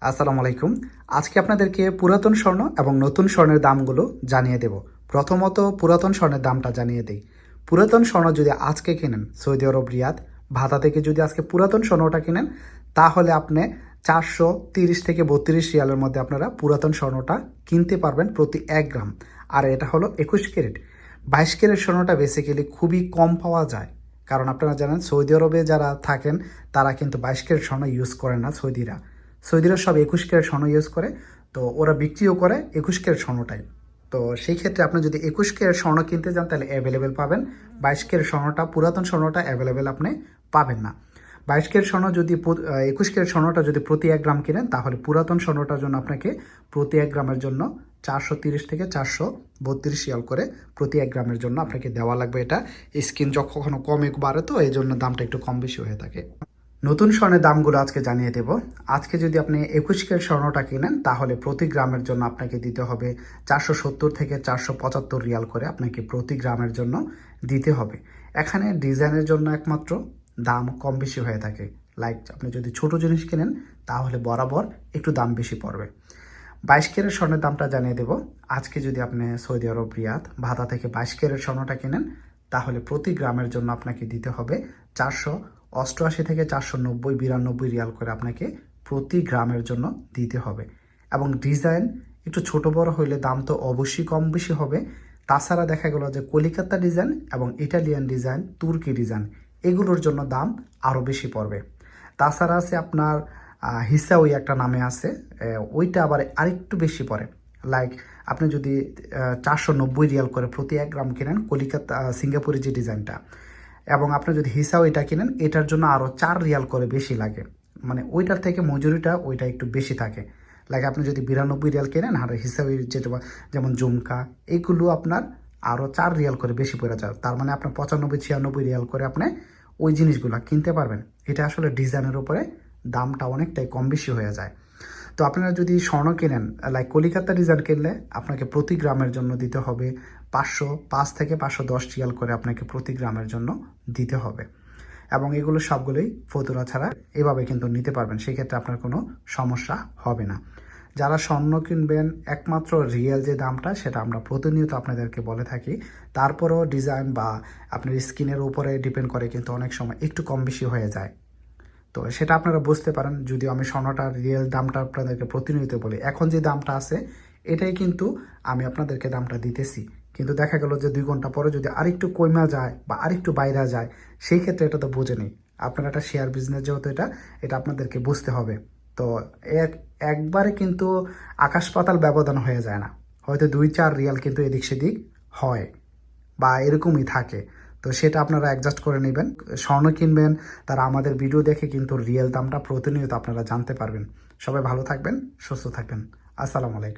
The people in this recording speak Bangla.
আসসালামু আলাইকুম। আজকে আপনাদেরকে পুরাতন স্বর্ণ এবং নতুন স্বর্ণের দামগুলো জানিয়ে দেব। প্রথমত পুরাতন স্বর্ণের দামটা জানিয়ে দেই। পুরাতন স্বর্ণ যদি আজকে কেনেন, সৌদি আরব, রিয়াদ, ভাতা থেকে যদি আজকে পুরাতন স্বর্ণটা কিনেন, তাহলে আপনি চারশো তিরিশ থেকে বত্রিশ রিয়ালের মধ্যে আপনারা পুরাতন স্বর্ণটা কিনতে পারবেন প্রতি এক গ্রাম। আর এটা হলো একুশ ক্যারেট। বাইশ ক্যারেট স্বর্ণটা বেসিক্যালি খুবই কম পাওয়া যায়। কারণ আপনারা জানেন সৌদি আরবে যারা থাকেন, তারা কিন্তু বাইশ ক্যারেট স্বর্ণ ইউজ করে না সৌদিরা। সৌদিরা সব একুশ ক্যারেট স্বর্ণ ইউজ করে, তো ওরা বিক্রিও করে একুশ ক্যারেট স্বর্ণটাই। তো সেই ক্ষেত্রে আপনি যদি একুশ ক্যারেট স্বর্ণ কিনতে যান, তাহলে অ্যাভেলেবেল পাবেন। বাইশ ক্যারেট স্বর্ণটা, পুরাতন স্বর্ণটা অ্যাভেলেবেল আপনি পাবেন না। বাইশ ক্যারেট স্বর্ণ যদি একুশ ক্যারেট স্বর্ণটা যদি প্রতি এক গ্রাম কিনেন, তাহলে পুরাতন স্বর্ণটার জন্য আপনাকে প্রতি এক গ্রামের জন্য চারশো তিরিশ থেকে চারশো বত্রিশ রিয়াল করে প্রতি এক গ্রামের জন্য আপনাকে দেওয়া লাগবে এটা। স্কিন যখন কমে বাড়ে তো এই জন্য দামটা একটু কম বেশি হয়ে থাকে। নতুন স্বর্ণের দামগুলো আজকে জানিয়ে দেব। আজকে যদি আপনি একুশ কের স্বর্ণটা কিনেন, তাহলে প্রতি গ্রামের জন্য আপনাকে দিতে হবে চারশো সত্তর থেকে চারশো পঁচাত্তর রিয়াল করে আপনাকে প্রতি গ্রামের জন্য দিতে হবে। এখানে ডিজাইনের জন্য একমাত্র, দাম কম বেশি হয়ে থাকে। লাইক আপনি যদি ছোট জিনিস কেনেন, তাহলে বরাবর একটু দাম বেশি পড়বে। বাইশ কেরের স্বর্ণের দামটা জানিয়ে দেব। আজকে যদি আপনি সৌদি আরব, রিয়াদ, ভাতা থেকে বাইশ কেরের স্বর্ণটা কিনেন, তাহলে প্রতি গ্রামের জন্য আপনাকে দিতে হবে চারশো অষ্টআশি থেকে চারশো নব্বই, বিরানব্বই রিয়াল করে আপনাকে প্রতি গ্রামের জন্য দিতে হবে। এবং ডিজাইন একটু ছোট বড় হইলে দাম তো অবশ্যই কম বেশি হবে। তাছাড়া দেখা গেল যে কলিকাতা ডিজাইন এবং ইটালিয়ান ডিজাইন, তুর্কি ডিজাইন, এগুলোর জন্য দাম আরও বেশি পড়বে। তাছাড়া আছে আপনার হিসা ওই একটা নামে আছে ওইটা আবার আরেকটু বেশি পড়ে। লাইক আপনি যদি চারশো নব্বই রিয়াল করে প্রতি এক গ্রাম কেনেন কলিকাতা সিঙ্গাপুরের যে ডিজাইনটা এবং আপনি যদি হিসাও এটা কিনেন, এটার জন্য আরও চার রিয়াল করে বেশি লাগে। মানে ওইটার থেকে মজুরিটা ওইটা একটু বেশি থাকে। লাইক আপনি যদি বিরানব্বই রিয়াল কেনেন, আর হিসাবে যেটা যেমন জুমকা এইগুলো আপনার আরও চার রিয়াল করে বেশি পড়ে যায়। তার মানে আপনার পঁচানব্বই, ছিয়ানব্বই রিয়াল করে আপনি ওই জিনিসগুলো কিনতে পারবেন। এটা আসলে ডিজাইনের উপরে দামটা অনেকটাই কম বেশি হয়ে যায়। তো আপনারা যদি স্বর্ণ কেনেন লাইক কলিকাতা ডিজাইন কিনলে আপনাকে প্রতি গ্রামের জন্য দিতে হবে। পাঁচশো, পাঁচ থেকে পাঁচশো দশ রিয়াল করে আপনাকে প্রতি গ্রামের জন্য দিতে হবে। এবং এগুলো সবগুলোই ফতুরা ছাড়া এভাবে কিন্তু নিতে পারবেন, সেক্ষেত্রে আপনার কোনো সমস্যা হবে না। যারা স্বর্ণ কিনবেন, একমাত্র রিয়েল যে দামটা, সেটা আমরা প্রতিনিয়ত আপনাদেরকে বলে থাকি। তারপরেও ডিজাইন বা আপনার স্কিনের উপরে ডিপেন্ড করে কিন্তু অনেক সময় একটু কম বেশি হয়ে যায়। তো সেটা আপনারা বুঝতে পারেন, যদিও আমি স্বর্ণটার রিয়েল দামটা আপনাদেরকে প্রতিনিয়ত বলি। এখন যে দামটা আছে, এটাই কিন্তু আমি আপনাদেরকে দামটা দিতেছি। কিন্তু দেখা গেল যে দুই ঘণ্টা পরে যদি আরেকটু কমা যায় বা আরেকটু বাইরে যায়, সেই ক্ষেত্রে এটা তো বোঝে নেই। আপনারা একটা শেয়ার বিজনেস যেহেতু এটা এটা আপনাদেরকে বুঝতে হবে। তো এক, একবারে কিন্তু আকাশ পাতাল ব্যবধান হয়ে যায় না। হয়তো দুই, চার রিয়াল কিন্তু এদিক সেদিক হয় বা এরকমই থাকে। তো সেটা আপনারা অ্যাডজাস্ট করে নেবেন। স্বর্ণ কিনবেন, তারা আমাদের ভিডিও দেখে কিন্তু রিয়েল দামটা প্রতিনিয়ত আপনারা জানতে পারবেন। সবাই ভালো থাকবেন, সুস্থ থাকবেন। আসসালামু আলাইকুম।